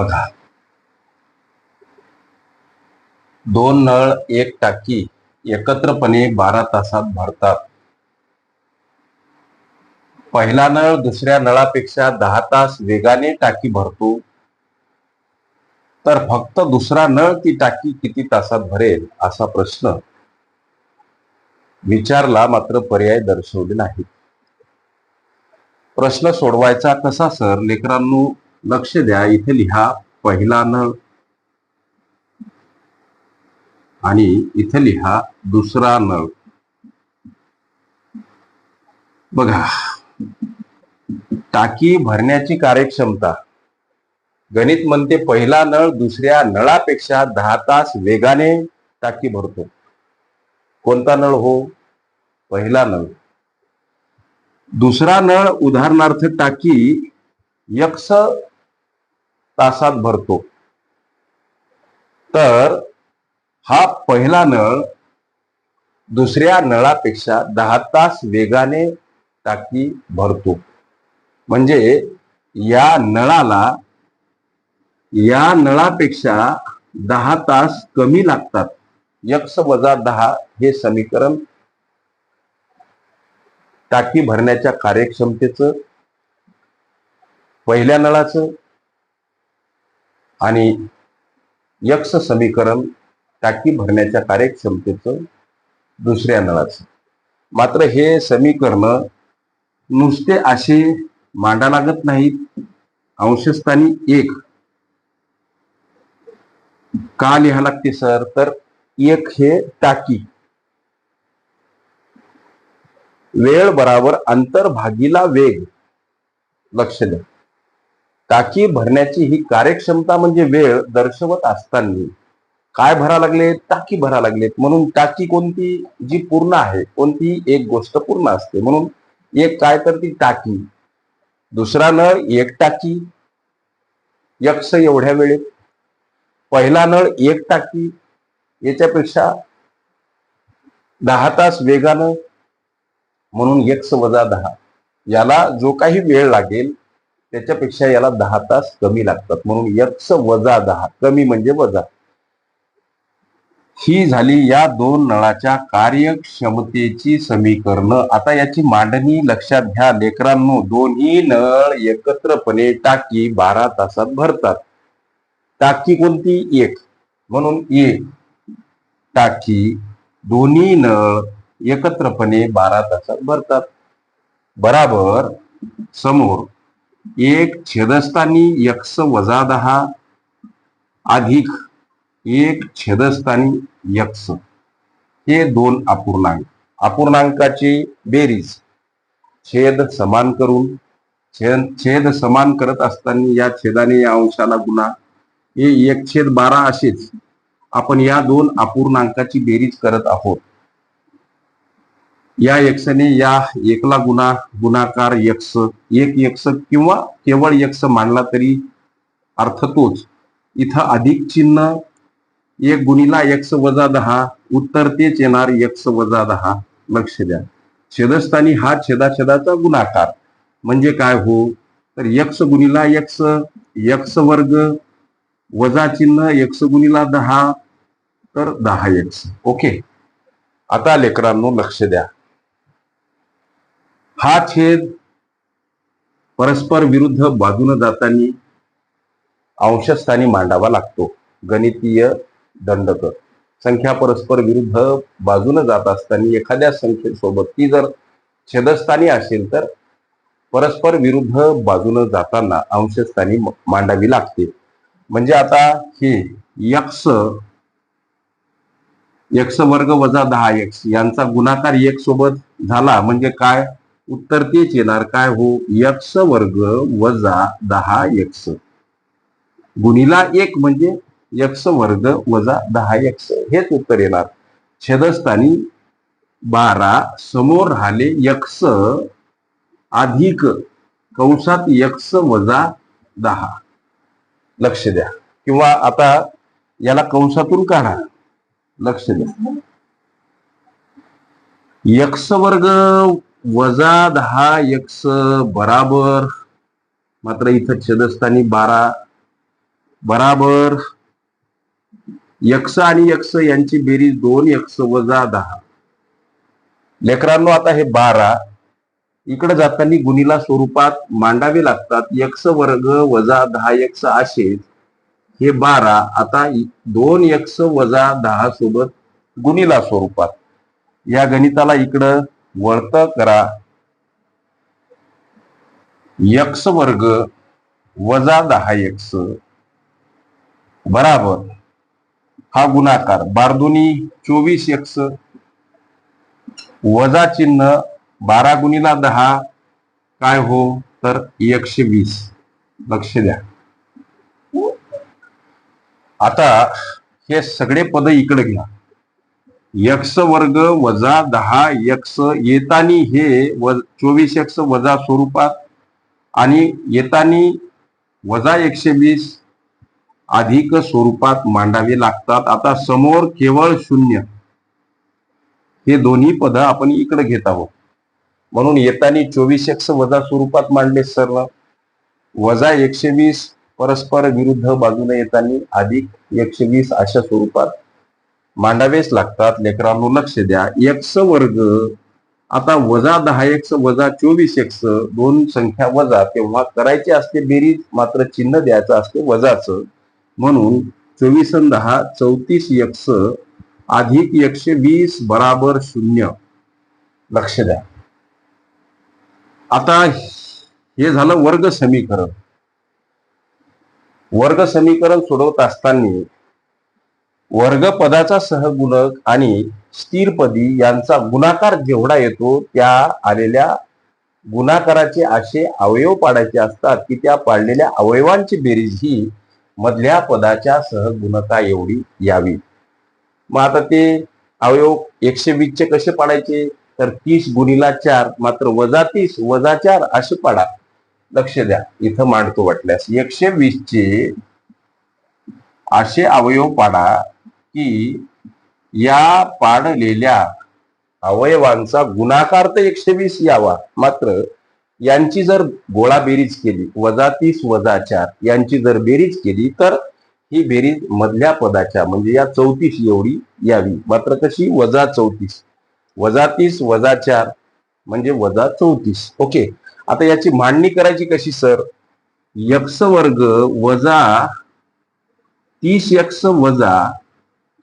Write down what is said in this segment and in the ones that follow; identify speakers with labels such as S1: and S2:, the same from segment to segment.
S1: बघा. दोन नळ एक टाकी एकत्रपणे बारा तासात भरतात. पहिला नळ दुसऱ्या नळापेक्षा दहा तास वेगाने टाकी भरतो. तर फक्त दुसरा नळ ती टाकी किती तासात भरेल असा प्रश्न विचारला मात्र पर्याय दर्शवले नाही प्रश्न सोडवायचा कसा सर? लेकरांनो लक्ष द्या इथे लिहा पहिला नळ आणि इथे लिहा दुसरा नळ बघा. टाकी भरण्याची कार्यक्षमता. गणित म्हणते पहिला नळ दुसऱ्या नळापेक्षा दहा तास वेगाने टाकी भरतो. कोणता नळ हो? पहिला नळ. दुसरा नळ उदाहरणार्थ टाकी यक्ष तासात भरतो. तर हा पहिला नळ दुसऱ्या नळापेक्षा दहा तास वेगाने टाकी भरतो. म्हणजे या नळाला या नळापेक्षा दहा तास कमी लागतात. यक्स वजा दहा हे समीकरण टाकी भरण्याच्या कार्यक्षमतेचं पहिल्या नळाचं आणि यक्ष समीकरण टाकी भरण्याच्या कार्यक्षमतेचं दुसऱ्या नळाचं. मात्र हे समीकरण नुसते असे मांडा लागत नाहीत. अंशस्थानी एक. का लिहा लागते सर? तर एक हे टाकी. वेळ बराबर अंतर भागीला वेग. लक्ष द्या. टाकी भरण्याची ही कार्यक्षमता म्हणजे वेळ दर्शवत असताना. काय भरा लागले टाकी भरा लागलेत. म्हणून टाकी कोणती जी पूर्ण आहे कोणती एक गोष्ट पूर्ण असते. म्हणून एक काय तर ती टाकी. दुसरा नळ एक टाकी. यक्ष एवढ्या वेळेत. पहिला नळ एक टाकी. याच्यापेक्षा दहा तास वेगानं. म्हणून यक्ष वजा दहा. याला जो काही वेळ लागेल त्याच्यापेक्षा याला दहा तास कमी लागतात. म्हणून यक्ष वजा दहा कमी म्हणजे वजा. ही झाली या दोन नळाच्या कार्यक्षमतेची समीकरण. आता याची मांडणी लक्षात घ्या. लेकरांनो दोन्ही नळ एकत्रपणे टाकी बारा तासात भरतात. टाकी कोणती? एक. म्हणून एक टाकी दोन्ही नळ एकत्रपणे बारा तासात भरतात. बराबर. समोर एक छेदस्थानी यक्ष वजा दहा अधिक एक छेदस्थानी यक्ष हे दोन अपूर्णांक. अपूर्णांकाची बेरीज. छेद समान करून छेद छेद समान करत असताना या छेदाने या अंशाला गुणा. हे एक छेद बारा असेच. आपण या दोन अपूर्णांकाची बेरीज करत आहोत. या यक्षने या एकला गुणा गुणाकार यक्ष एक यक्ष किंवा केवळ यक्ष मांडला तरी अर्थ तोच. इथं अधिक चिन्ह एक गुणीला यक्ष वजा दहा उत्तर तेच येणार यक्ष वजा दहा. लक्ष द्या. छेदस्थानी हा छेदाछेदाचा गुणाकार. म्हणजे काय हो? तर यक्ष गुणीला यक्ष यक्ष वर्ग वजा चिन्ह यक्ष गुणीला दहा तर दहा यक्ष. ओके? आता लेकरांनो लक्ष द्या. हा छेद परस्पर विरुद्ध बाजून जाताना अंशस्थानी मांडावा लागतो. गणितीय दंडक. संख्या परस्पर विरुद्ध बाजून जात असताना एखाद्या संख्येसोबत ती जर छेदस्थानी असेल तर परस्पर विरुद्ध बाजून जाताना अंशस्थानी मांडावी लागते. म्हणजे आता हे यक्ष यक्ष वर्ग वजा दहा यक्ष यांचा गुणाकार एक सोबत झाला म्हणजे काय? उत्तर तेच येणार. काय हो? यक्ष वर्ग वजा दहा यक्ष गुणीला एक म्हणजे यक्ष वर्ग वजा दहा यक्ष हेच उत्तर येणार. छेदस्थानी बारा समोर राहिले यक्ष अधिक कंसात यक्ष वजा दहा. लक्ष द्या. किंवा आता याला कंसातून काढा. लक्ष द्या. यक्ष वर्ग वजा दहा यक्ष बराबर मात्र इथं छेदस्थानी बारा बराबर यक्ष आणि यक्ष यांची बेरीज दोन यक्ष वजा दहा. लेकरांनो आता हे बारा इकडे जाताना गुणीला स्वरूपात मांडावे लागतात. यक्ष वर्ग वजा दहा यक्ष असे हे बारा आता दोन यक्ष वजा दहा सोबत गुणीला स्वरूपात. या गणिताला इकडं वळत करा. यक्स वर्ग वजा दहा यक्स बराबर. हा गुणाकार. बारदोनी चोवीस यक्स वजा चिन्ह बारा गुणीला दहा. काय हो? तर एकशे वीस. लक्ष द्या. आता हे सगळे पद इकडे घ्या. यक्ष वर्ग वजा दहा यक्ष येतानी हे व चोवीस यक्ष वजा स्वरूपात आणि येतानी वजा एकशे वीस अधिक स्वरूपात मांडावे लागतात. आता समोर केवळ शून्य. हे दोन्ही पद आपण इकडे घेत आहोत. म्हणून येतानी चोवीस एक्स वजा स्वरूपात मांडले सर्व वजा एकशे वीस परस्पर विरुद्ध बाजूने येतानी अधिक एकशे वीस अशा स्वरूपात मांडावेच लागतात. लेकरांनो लक्ष द्या. एक्स वर्ग आता वजा दहा एक्स वजा चोवीस एक्स दोन संख्या वजा तेव्हा करायची असते बेरीज मात्र चिन्ह द्यायचं असते वजाचं. म्हणून चोवीस दहा चौतीस एक्स अधिक एकशे वीस बराबर शून्य. लक्ष द्या. आता हे झालं वर्ग समीकरण. वर्ग समीकरण सोडवत असताना वर्गपदाचा सहगुणक आणि स्थिरपदी यांचा गुणाकार जेवढा येतो त्या आलेल्या गुणाकाराचे असे अवयव पाडायचे असतात की त्या पाडलेल्या अवयवांची बेरीज ही मधल्या पदाच्या सहगुणका एवढी यावी. मग आता ते अवयव एकशे वीसचे कसे पाडायचे? तर तीस गुणीला चार मात्र वजा तीस वजा चार असे पाडा. लक्ष द्या इथं मांडतो वाटल्यास. एकशे वीस चे असे अवयव पाडा की या पाडलेल्या अवयवांचा गुणाकार तर एकशे वीस यावा. मात्र यांची जर गोळा बेरीज केली वजा तीस वजा चार यांची जर बेरीज केली तर ही बेरीज मधल्या पदाच्या म्हणजे या चौतीस एवढी यावी. मात्र कशी? वजा चौतीस. वजा तीस वजा चार म्हणजे वजा चौतीस. ओके. आता याची मांडणी करायची कशी सर? यक्ष वर्ग वजा तीस यक्ष वजा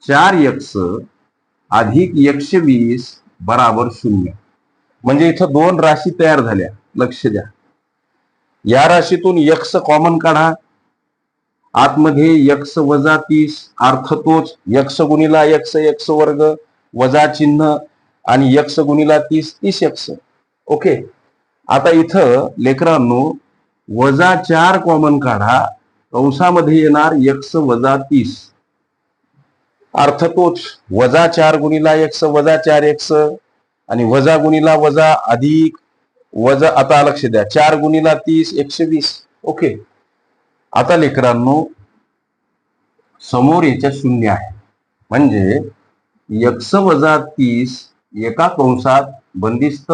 S1: चार यक्ष अधिक एकशे वीस बराबर शून्य. म्हणजे इथं दोन राशी तयार झाल्या. लक्ष द्या. या राशीतून यक्स कॉमन काढा. आतमध्ये यक्स वजा तीस अर्थ तोच. यक्स गुणीला यक्स यक्स वर्ग वजा चिन्ह आणि यक्स गुणीला तीस तीस यक्स ओके आता इथं लेकरांनो वजा चार कॉमन काढा. कंसामध्ये येणार यक्स वजा तीस. अर्थ तोच. वजा चार गुणीला एक्स वजा चार एक्स आणि वजा गुणीला वजा अधिक वजा आता लक्ष द्या. चार गुणीला तीस एकशे वीस. ओके. आता लेकरांनो समोर याच्या शून्य आहे. म्हणजे यक्ष वजा तीस एका कंसात बंदिस्त.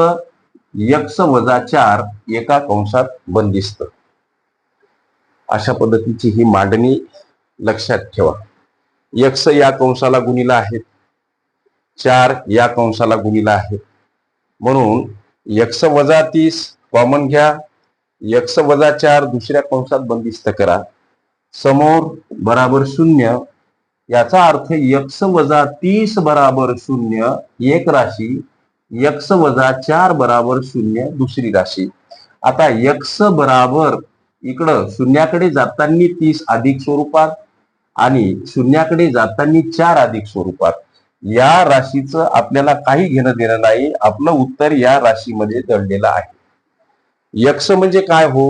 S1: यक्ष वजा चार एका कंसात बंदिस्त. अशा पद्धतीची ही मांडणी लक्षात ठेवा. यक्ष या कंसाला गुणीला आहेत चार या कंसाला गुणीला आहेत म्हणून यक्ष वजा तीस कॉमन घ्या. यक्ष वजा चार दुसऱ्या कंसात बंदिस्त करा. समोर बराबर शून्य. याचा अर्थ यक्ष वजा तीस बराबर शून्य एक राशी. यक्ष वजा चार बराबर शून्य दुसरी राशी. आता यक्ष बराबर इकडं शून्याकडे जाताना तीस अधिक स्वरूपात. आणि शून्याकडे जातानी चार अधिक स्वरूपात. या राशीचं आपल्याला काही घेणं देणं नाही. आपलं उत्तर या राशीमध्ये दडलेलं आहे. यक्ष म्हणजे काय हो?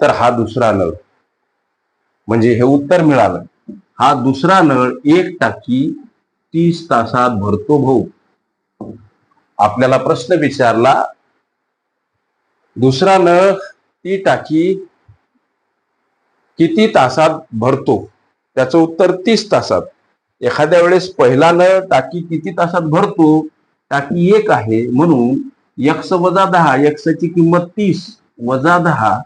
S1: तर हा दुसरा नळ. म्हणजे हे उत्तर मिळालं. हा दुसरा नळ एक टाकी तीस तासात भरतो भाऊ. आपल्याला प्रश्न विचारला दुसरा नळ ती टाकी किती तासात भरतो? त्याचं उत्तर तीस तासात. एखाद्या वेळेस पहिला नळ टाकी किती तासात भरतो? टाकी एक आहे. म्हणून यक्ष वजा दहा यक्षची किंमत तीस वजा दहा.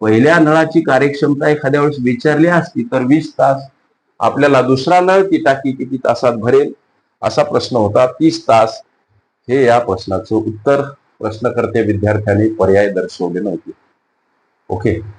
S1: पहिल्या नळाची कार्यक्षमता एखाद्या वेळेस विचारली असती तर वीस तास. आपल्याला दुसरा नळ ती टाकी किती तासात भरेल? असा प्रश्न होता. तीस तास. हे या प्रश्नाचं उत्तर प्रश्नकर्ते विद्यार्थ्यांनी पर्याय दर्शवले नव्हते. ओके.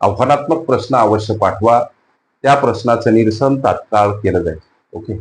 S1: आव्हानात्मक प्रश्न अवश्य पाठवा. त्या प्रश्नाचं निरसन तात्काळ केलं जाईल. ओके?